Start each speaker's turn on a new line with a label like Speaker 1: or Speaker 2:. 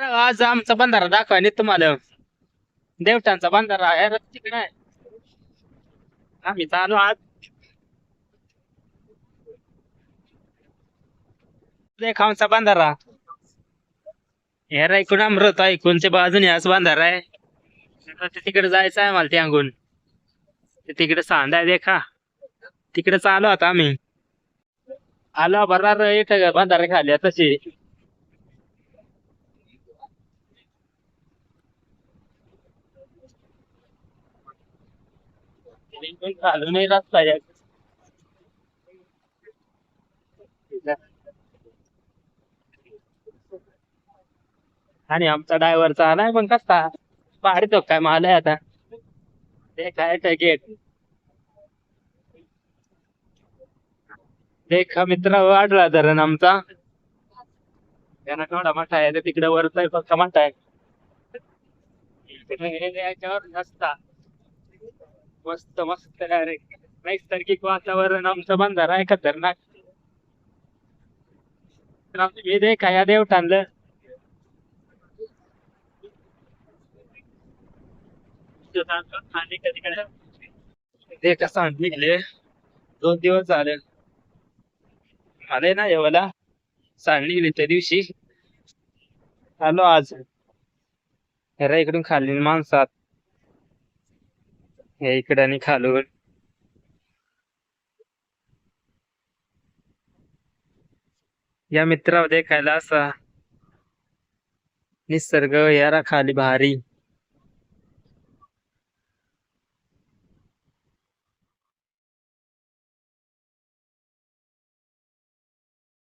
Speaker 1: आज आमचा बंधारा दाखवा नाही तुम्हाला. देवटांचा बंधारा आहे तिकडे आहे. आम्ही चालू आज. देखावचा बंधारा. हेर ऐकून अमृत ऐकूनच्या बाजूने आज बंधारा आहे. तिकडे जायचं आहे मला त्यांगून ते तिकडे सांदा आहे देखा. तिकडे चालू आता आम्ही. आलो बरार इथं बंधारा खाली तशी. खालून नाही आणि आमचा ड्रायव्हरचा आलाय पण कसा? पाडतो काय मला आता. ते काय गेट देखा मित्र वाढला धरण आमचा. त्यांना केवढा मोठा आहे तिकडे वरचा फक्त मोठा आहे. याच्यावर नसता मस्त मस्त अरे नैसर्गिक वातावरण आमचं बंधारा आहे खतरनाक. तर आमचं हे देव या ते कसं निघले. दोन दिवस झाले. आले ना जेवायला सांड निघली त्या दिवशी. आलो आज. हेरा इकडून खाली माणसात. हे इकडे आणि खालून. या मित्रावर देखायला असा निसर्ग यारा खाली भारी.